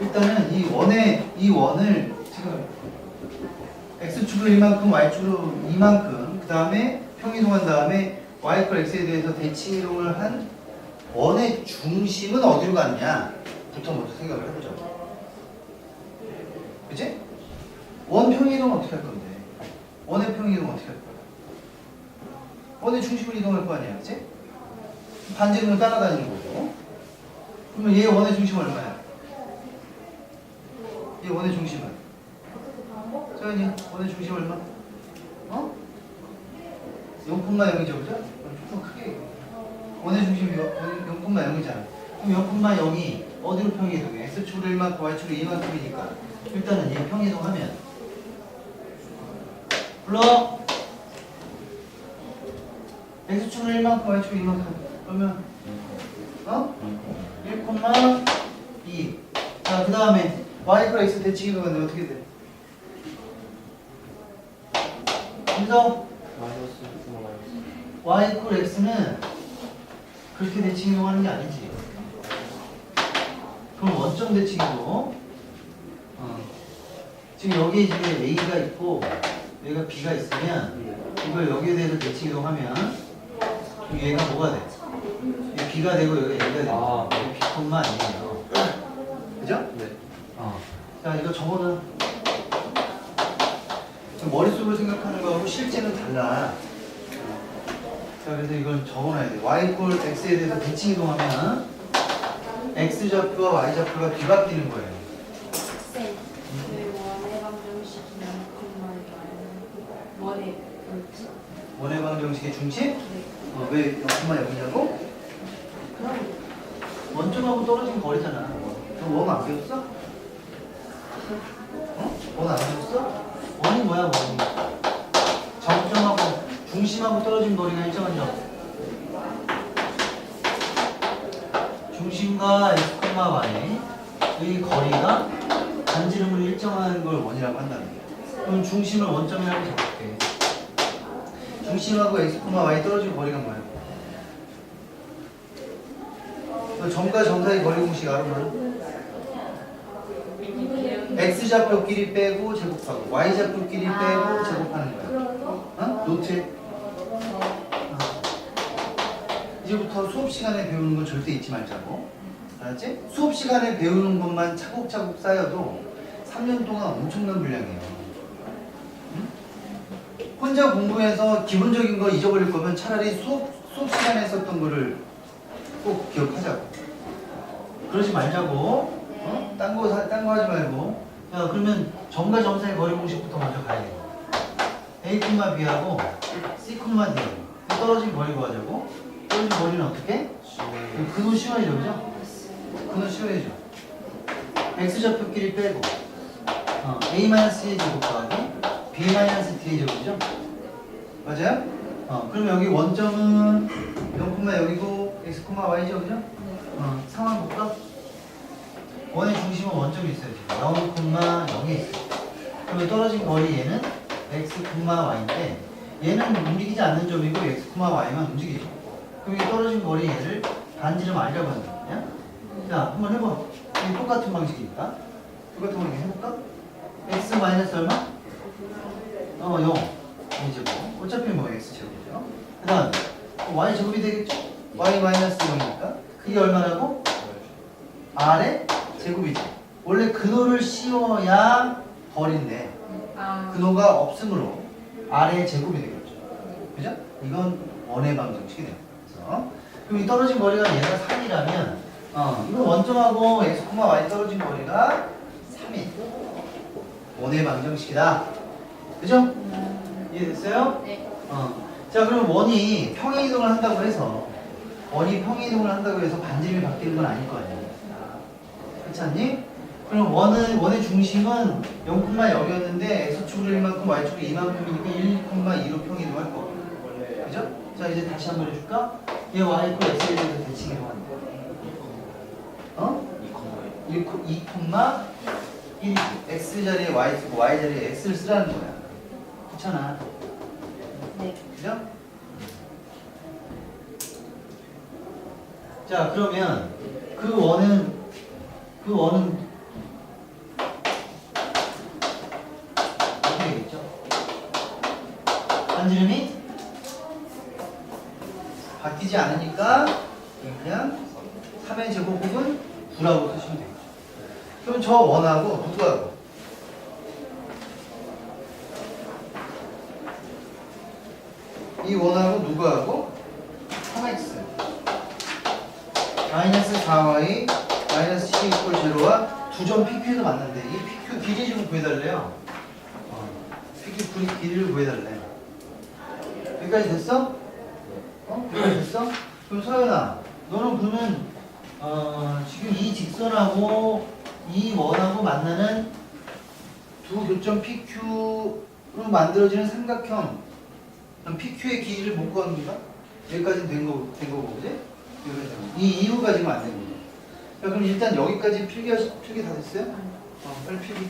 일단은 이 원의 이 원을 지금 x축으로 이만큼 y축으로 이만큼 그 다음에 평이동한 다음에 y 콜 x에 대해서 대칭이동을 한 원의 중심은 어디로 갔냐 부터 먼저 생각을 해보자 그치? 원 평이동 어떻게 할 건데 원의 평이동 어떻게 할 거야 원의 중심을 이동할 거 아니야 그치? 반지름을 따라다니는 거고 그러면 얘 원의 중심 얼마야? 얘 원의 중심은? 서현이 원의 중심 얼마? 어? 0,0이죠 그죠? 좀 크게 원의 중심이 0,0이잖아 그럼 0,0이 어디로 평이동해? X축으로 1만큼 Y축으로 2만큼이니까 일단은 얘 평이동하면 불러 X축으로 1만큼 Y축으로 2만큼 그러면 어? 1,2 자, 그 다음에 y 플러 x 대칭이 동안데 어떻게 돼? 그래서 마이너스 y 이퀄 x는 그렇게 대칭 이동하는 게 아니지. 그럼 원점 대칭이고, 어. 지금 여기에 지금 a가 있고 여기가 b가 있으면 이걸 여기에 대해서 대칭 이동하면 그럼 얘가 뭐가 돼? 얘 b가 되고 여기가 a가 되고 아. 이게 b콤마 아니에요. 그죠? 네 어. 자, 이거 저거는 좀 머릿속으로 생각하는 거하고 실제는 달라. 자, 그래서 이건 적어놔야 돼. y 꼴 x에 대해서 대칭 이동하면 x 좌표와 y 좌표가 뒤바뀌는 거예요. 원의 방정식의 중심? 네. 어, 왜 0,0이냐고? 그럼 원점하고 떨어진 거리잖아. 너원안 배웠어? 어? 원안 배웠어? 원이 뭐야, 원이? 정점하고 중심하고 떨어진 거리가 일정한 점. 중심과 x, y 이 거리가 반지름으로 일정한 걸 원이라고 한다는 거야. 그럼 중심을 원점이라고 잡을게. 중심하고 x, y 떨어진 거리가 뭐야? 그 점과 점 사이 거리 공식 알아 몰라? X 좌표끼리 빼고 제곱하고 y 좌표끼리 빼고 제곱하는 거야. 어? 노트. 어. 이제부터 수업 시간에 배우는 건 절대 잊지 말자고. 알았지? 수업 시간에 배우는 것만 차곡차곡 쌓여도 3년 동안 엄청난 분량이에요. 응? 혼자 공부해서 기본적인 거 잊어버릴 거면 차라리 수업, 수업 시간에 썼던 거를 꼭 기억하자고. 그러지 말자고. 어? 딴 거, 사- 딴거 하지 말고. 자, 그러면 점과 점 사이 거리 공식부터 먼저 가야 돼. A, B하고 C, D. 떨어진 거리 구하자고. 떨어진 거리는 어떻게? 근호 씌워야죠, 그죠? 근호 씌워야죠. X 좌표끼리 빼고. 어, A-C의 제곱 더하기 B-D의 제곱이죠? 맞아요? 어, 그럼 여기 원점은 0, 여기고 X, Y죠, 그죠? 어, 상황 볼까? 원의 중심은 원점이 있어요, 지금. 0, 0에 있어요. 그러면 떨어진 거리 얘는 X, Y인데 얘는 움직이지 않는 점이고 X, Y만 움직이죠. 그럼 이 떨어진 거리 얘를 반지름 알려고 한다. 야? 자, 한번 해봐. 이 똑같은 방식이니까. 똑같은 방식 해볼까? X 마이너스 얼마? 어, 0. 이제 뭐. 어차피 뭐 X 제곱이죠. 그 다음, Y 제곱이 되겠죠? Y 마이너스 0이니까. 그게 얼마라고? R의 제곱이지. 원래 근호를 씌워야 벌인데, 아, 근호가 없으므로 R의 제곱이 되겠죠. 그죠? 이건 원의 방정식이 돼요. 그래서 그럼 이 떨어진 거리가 얘가 3이라면 어, 이거 원점하고 x, y 떨어진 거리가 3이 원의 방정식이다. 그죠? 이해됐어요? 네. 어. 자, 그럼 원이 평행 이동을 한다고 해서 원이 평행 이동을 한다고 해서 반지름이 바뀌는 건 아닐 거 아니야. 그렇지 않니? 그럼 원은 원의 중심은 0,0이었는데 x축으로 1만큼 y축으로 2만큼이니까 1,2로 평행 이동할 거고. 그죠? 자, 이제 다시 한번 해줄까? 얘 y 코 x에 대해서 대칭 이동하는 거. 어? 1, 2, 1 x 자리에 y 쓰고 y 자리에 x를 쓰라는 거야. 그렇잖아. 네. 그죠? 자, 그러면 그 원은 그 원은 어떻게 되겠죠. 반지름이 바뀌지 않으니까 그냥 3의 제곱은 9라고 쓰시면 되겠죠. 그럼 저 원하고 누구하고 이 원하고 누구하고 3x 마이너스 4y 제로와 두 점 PQ에서 맞는데 이 PQ 길이 좀 구해달래요. 어, PQ 길- 길이를 구해달래. 여기까지 됐어? 어? 여기까지 됐어? 그럼 서연아, 너는 그러면 어, 지금 이 직선하고 이 원하고 만나는 두 교점 PQ로 만들어지는 삼각형 그럼 PQ의 길이를 못 구하는 건가? 여기까지는 된, 거, 된 거고, 그지? 여기까지. 이 이후까지만 안된 거고. 자, 그럼 일단 여기까지 필기, 필기 다 됐어요? 어, 빨리 필기.